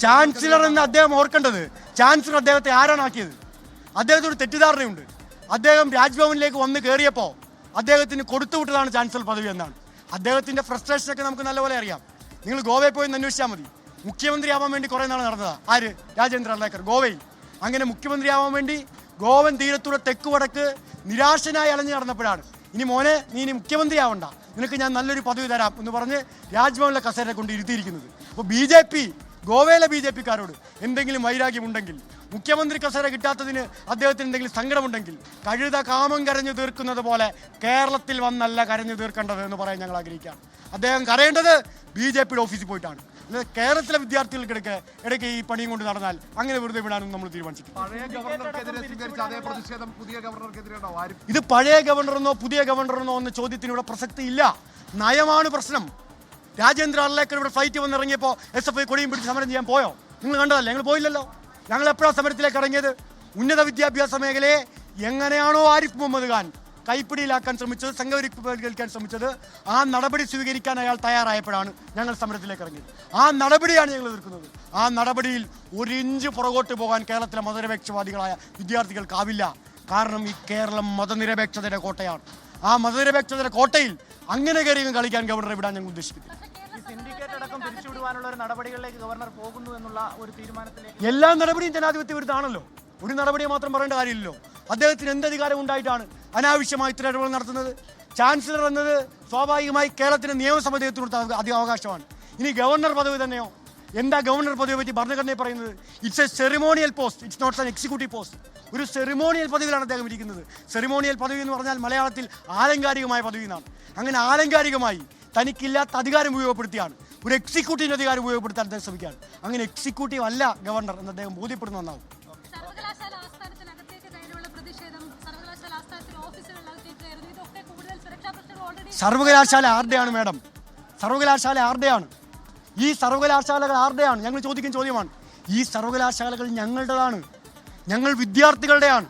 Chancellor എന്ന് അദ്ദേഹം ഓർക്കേണ്ടത്. ചാൻസലർ അദ്ദേഹത്തെ ആരാണ് ആക്കിയത്? തെറ്റിദ്ധാരണയുണ്ട്. അദ്ദേഹം രാജ്ഭവനിലേക്ക് വന്ന് കയറിയപ്പോൾ അദ്ദേഹത്തിന് കൊടുത്തുവിട്ടതാണ് ചാൻസലർ പദവി എന്നാണ്. അദ്ദേഹത്തിന്റെ ഫ്രസ്ട്രേഷനൊക്കെ നമുക്ക് നല്ലപോലെ അറിയാം. നിങ്ങൾ ഗോവയിൽ പോയി അന്വേഷിച്ചാൽ മതി. മുഖ്യമന്ത്രിയാവാൻ വേണ്ടി കുറേ നാൾ നടന്നതാണ് ആര്? രാജേന്ദ്ര അർലേക്കർ ഗോവയിൽ. അങ്ങനെ മുഖ്യമന്ത്രിയാവാൻ വേണ്ടി ഗോവൻ തീരത്തൂടെ തെക്ക് വടക്ക് നിരാശനായി അലഞ്ഞു നടന്നപ്പോഴാണ്. ഇനി മോനെ നീ ഇനി മുഖ്യമന്ത്രിയാവണ്ട നിനക്ക് ഞാൻ നല്ലൊരു പദവി തരാം എന്ന് പറഞ്ഞ് രാജ്ഭവനിലെ കസേരയെ കൊണ്ട് ഇരുത്തിയിരിക്കുന്നത്. അപ്പോൾ ബി ജെ പി ഗോവയിലെ ബി ജെ പിക്കാരോട് എന്തെങ്കിലും വൈരാഗ്യമുണ്ടെങ്കിൽ മുഖ്യമന്ത്രി കസേര കിട്ടാത്തതിന് അദ്ദേഹത്തിന് എന്തെങ്കിലും സങ്കടമുണ്ടെങ്കിൽ കഴുത കാമം കരഞ്ഞു തീർക്കുന്നത് പോലെ കേരളത്തിൽ വന്നല്ല കരഞ്ഞു തീർക്കേണ്ടത് എന്ന് പറയാൻ ഞങ്ങൾ ആഗ്രഹിക്കുകയാണ്. അദ്ദേഹം കരയേണ്ടത് ബി ജെ പിയുടെ ഓഫീസിൽ പോയിട്ടാണ്. അല്ലാതെ കേരളത്തിലെ വിദ്യാർത്ഥികൾക്കിടയ്ക്ക് ഇടയ്ക്ക് ഈ പണിയും കൊണ്ട് നടന്നാൽ അങ്ങനെ വെറുതെ വിടാനും നമ്മൾ തീരുമാനിച്ചിട്ടുണ്ട് ഇത് പഴയ ഗവർണറെന്നോ പുതിയ ഗവർണറെന്നോ എന്ന ചോദ്യത്തിന് ഇവിടെ പ്രസക്തി ഇല്ല. നയമാണ് പ്രശ്നം. രാജേന്ദ്ര അർലേക്കർ ഇവിടെ ഫ്ലൈറ്റ് വന്നിറങ്ങിയപ്പോൾ എസ് എഫ് ഐ കൊടിയും പിടിച്ച് സമരം ചെയ്യാൻ പോയോ? നിങ്ങൾ കണ്ടതല്ലേ? ഞങ്ങൾ പോയില്ലല്ലോ. ഞങ്ങൾ എപ്പോഴാണ് സമരത്തിലേക്ക് ഇറങ്ങിയത്? ഉന്നത വിദ്യാഭ്യാസ മേഖലയെ എങ്ങനെയാണോ ആരിഫ് മുഹമ്മദ് ഖാൻ കൈപ്പിടിയിലാക്കാൻ ശ്രമിച്ചത് സംഘവൽക്കരിക്കാൻ ശ്രമിച്ചത് ആ നടപടി സ്വീകരിക്കാൻ അയാൾ തയ്യാറായപ്പോഴാണ് ഞങ്ങൾ സമരത്തിലേക്ക് ഇറങ്ങിയത്. ആ നടപടിയാണ് ഞങ്ങൾ എതിർക്കുന്നത്. ആ നടപടിയിൽ ഒരു ഇഞ്ച് പുറകോട്ട് പോകാൻ കേരളത്തിലെ മതനിരപേക്ഷവാദികളായ വിദ്യാർത്ഥികൾക്കാവില്ല കാരണം ഈ കേരളം മതനിരപേക്ഷതയുടെ കോട്ടയാണ്. ആ മതനിരപേക്ഷതയുടെ കോട്ടയിൽ അങ്ങനെ കയറിയും കളിക്കാൻ ഗവർണറെ വിടാൻ ഞങ്ങൾ ഉദ്ദേശിക്കുന്നു ഈ സിൻഡിക്കേറ്റ് അടക്കം പിരിച്ചുവിടുവാനുള്ള ഒരു നടപടികളിലേക്ക് ഗവർണർ പോകുന്നു എന്നുള്ള ഒരു തീരുമാനത്തിലേക്ക് എല്ലാ നടപടിയും ജനാധിപത്യ വിരുദ്ധമാണല്ലോ. ഒരു നടപടിയെ മാത്രം പറയേണ്ട കാര്യമില്ലല്ലോ. അദ്ദേഹത്തിന് എന്ത് അധികാരം ഉണ്ടായിട്ടാണ് അനാവശ്യമായി ഇത്ര ഇടപെടൽ നടത്തുന്നത്? ചാൻസലർ എന്നത് സ്വാഭാവികമായി കേരളത്തിന് നിയമസഭ കൊടുത്ത അധികാവകാശമാണ്. ഇനി ഗവർണർ പദവി തന്നെയോ? എന്താ ഗവർണർ പദവിയെ പറ്റി ഭരണഘടനയെ പറയുന്നത്? It's a ceremonial post it's not an executive post ഒരു സെറിമോണിയൽ പദവിയിലാണ് അദ്ദേഹം ഇരിക്കുന്നത്. സെറിമോണിയൽ പദവി എന്ന് പറഞ്ഞാൽ മലയാളത്തിൽ ആലങ്കാരികമായ പദവി എന്നാണ് അങ്ങനെ ആലങ്കാരികമായി തനിക്കില്ലാത്ത അധികാരം ഉപയോഗപ്പെടുത്തിയാണ്. ഒരു എക്സിക്യൂട്ടീവ് അധികാരം ഉപയോഗപ്പെടുത്താൻ അദ്ദേഹം ശ്രമിക്കുകയാണ്. അങ്ങനെ എക്സിക്യൂട്ടീവ് അല്ല ഗവർണർ എന്ന് അദ്ദേഹം ബോധ്യപ്പെടുന്ന ഒന്നാവും സർവകലാശാല ആരുടെയാണ് മാഡം. സർവകലാശാല ആരുടെയാണ് ഈ സർവകലാശാലകൾ ആരുടെയാണ്? ഞങ്ങൾ ചോദിക്കുന്ന ചോദ്യമാണ്. ഈ സർവകലാശാലകൾ ഞങ്ങളുടേതാണ്. ഞങ്ങൾ വിദ്യാർത്ഥികളുടെയാണ്.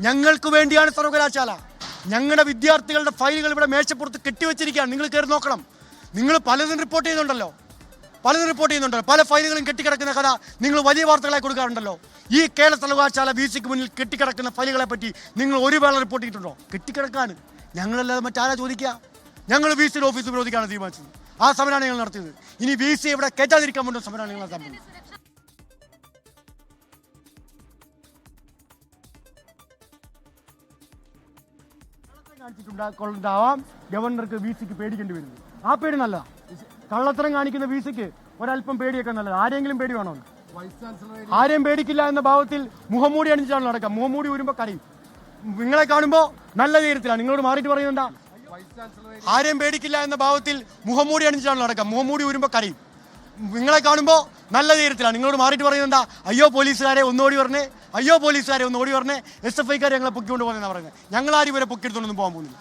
ഞങ്ങൾക്ക് വേണ്ടിയാണ് സർവകലാശാല. ഞങ്ങളുടെ വിദ്യാർത്ഥികളുടെ ഫയലുകൾ ഇവിടെ മേശപ്പുറത്ത് കെട്ടിവെച്ചിരിക്കുകയാണ്. നിങ്ങൾ കയറി നോക്കണം. നിങ്ങൾ പലതും റിപ്പോർട്ട് ചെയ്യുന്നുണ്ടല്ലോ. പലതും റിപ്പോർട്ട് ചെയ്യുന്നുണ്ടല്ലോ. പല ഫയലുകളും കെട്ടിക്കിടക്കുന്ന കഥ നിങ്ങൾ വലിയ വാർത്തകളായി കൊടുക്കാറുണ്ടല്ലോ. ഈ കേരള സർവകലാശാല ബി സിക്ക് മുന്നിൽ കെട്ടിക്കിടക്കുന്ന ഫയലുകളെ പറ്റി നിങ്ങൾ ഒരു വേള റിപ്പോർട്ട് ചെയ്തിട്ടുണ്ടോ? കെട്ടിക്കിടക്കാണ്. ഞങ്ങളല്ലാതെ മറ്റാരാ ചോദിക്കുക? ഞങ്ങൾ ബി സിയുടെ ഓഫീസ് വിരോധിക്കാണ് തീരുമാനിച്ചത്. ആ സമരമാണ് ഞങ്ങൾ നടത്തിയത്. ഇനി ബി സി ഇവിടെ കയറ്റാതിരിക്കാൻ വേണ്ടി സമരമാണ് ഞങ്ങൾ നടത്താൻ പോകുന്നത് ഗവർണർക്ക് വി സിക്ക് പേടിക്കേണ്ടി വരുന്നത് ആ പേടി നല്ല കള്ളത്തരം കാണിക്കുന്ന വി സിക്ക് ഒരല്പം പേടിയൊക്കെ നല്ലത്. ആരെങ്കിലും പേടി വേണോ? ആരെയും പേടിക്കില്ല എന്ന ഭാവത്തിൽ മുഖംമൂടി അണിഞ്ഞിട്ടാണ് നടക്കുക. മുഖംമൂടി വരുമ്പോൾ കരയും. നിങ്ങളെ കാണുമ്പോൾ നല്ല ധൈര്യത്തിലാണ് നിങ്ങളോട് മാറിയിട്ട് പറയുന്നുണ്ടാ ആരെയും പേടിക്കില്ല എന്ന ഭാവത്തിൽ മുഖംമൂടി അണിഞ്ഞിട്ടാണ് നടക്കുക. മുഖംമൂടി വരുമ്പോൾ കരയും. നിങ്ങളെ കാണുമ്പോൾ നല്ല ധൈര്യത്തിലാണ്. നിങ്ങളോട് മാറിയിട്ട് പറയുന്നത് എന്താ? അയ്യോ പോലീസുകാരെ ഒന്നോടി പറഞ്ഞേ അയ്യോ പോലീസുകാരെ ഒന്നോടി പറഞ്ഞേ എസ് എഫ് ഐക്കാരെ ഞങ്ങളെ പൊക്കിക്കൊണ്ട് പോകുന്നതാണ് പറയുന്നത്. ഞങ്ങൾ ആരും ഇവരെ പൊക്കിയെടുത്തൊന്നും പോകാൻ പോകുന്നില്ല.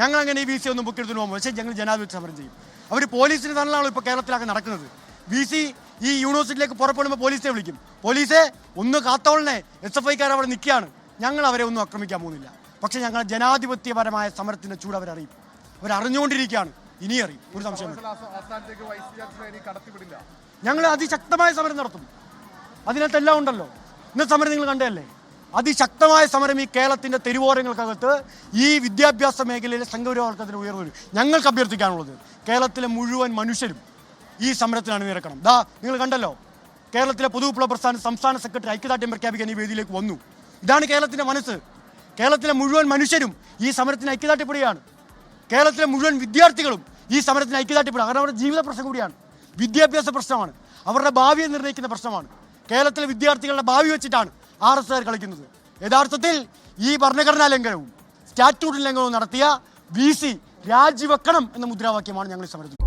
ഞങ്ങൾ അങ്ങനെ ഈ വി സി ഒന്നും പൊക്കിയെടുത്തു പോകുമ്പോൾ പക്ഷേ ഞങ്ങൾ ജനാധിപത്യ സമരം ചെയ്യും. അവർ പോലീസിന് തന്നെയാണല്ലോ ഇപ്പോൾ കേരളത്തിലൊക്കെ നടക്കുന്നത്. വി സി ഈ യൂണിവേഴ്സിറ്റിയിലേക്ക് പുറപ്പെടുമ്പോൾ പോലീസിനെ വിളിക്കും. പോലീസെ ഒന്ന് കാത്തോളനെ എസ് എഫ് ഐക്കാർ അവിടെ നിൽക്കുകയാണ്. ഞങ്ങൾ അവരെ ഒന്നും ആക്രമിക്കാൻ പോകുന്നില്ല. പക്ഷേ ഞങ്ങൾ ജനാധിപത്യപരമായ സമരത്തിന്റെ ചൂട് അവരറിയും അവരറിഞ്ഞുകൊണ്ടിരിക്കുകയാണ്. ഇനി അറിയും. ഒരു സംശയം ഞങ്ങൾ അതിശക്തമായ സമരം നടത്തും. അതിനകത്ത് എല്ലാം ഉണ്ടല്ലോ. ഇന്ന് സമരം നിങ്ങൾ കണ്ടതല്ലേ? അതിശക്തമായ സമരം ഈ കേരളത്തിന്റെ തെരുവോരങ്ങൾക്കകത്ത് ഈ വിദ്യാഭ്യാസ മേഖലയിലെ സംഘപരിവർത്തനത്തിന് ഉയർന്നു വരും. ഞങ്ങൾക്ക് അഭ്യർത്ഥിക്കാനുള്ളത് കേരളത്തിലെ മുഴുവൻ മനുഷ്യരും ഈ സമരത്തിന് അണിനിരക്കണം. ദാ നിങ്ങൾ കണ്ടല്ലോ. കേരളത്തിലെ പൊതുവിപ്ലവ പ്രസ്ഥാന സംസ്ഥാന സെക്രട്ടറി ഐക്യദാർഢ്യം പ്രഖ്യാപിക്കാൻ ഈ വേദിയിലേക്ക് വന്നു. ഇതാണ് കേരളത്തിന്റെ മനസ്സ്. കേരളത്തിലെ മുഴുവൻ മനുഷ്യരും ഈ സമരത്തിന് ഐക്യദാർഢ്യപ്പെടുകയാണ്. കേരളത്തിലെ മുഴുവൻ വിദ്യാർത്ഥികളും ഈ സമരത്തിന് ഐക്യദാർഢ്യപ്പെടുക കാരണം അവരുടെ ജീവിത പ്രശ്നം കൂടിയാണ്. വിദ്യാഭ്യാസ പ്രശ്നമാണ്. അവരുടെ ഭാവിയെ നിർണയിക്കുന്ന പ്രശ്നമാണ്. കേരളത്തിലെ വിദ്യാർത്ഥികളുടെ ഭാവി വെച്ചിട്ടാണ് ആർ എസ് ആർ കളിക്കുന്നത്. യഥാർത്ഥത്തിൽ ഈ ഭരണഘടനാ ലംഘനവും സ്റ്റാറ്റ്യൂട്ട് ലംഘനവും നടത്തിയ വി സി രാജിവെക്കണം എന്ന മുദ്രാവാക്യമാണ് ഞങ്ങൾ സമരത്തിൽ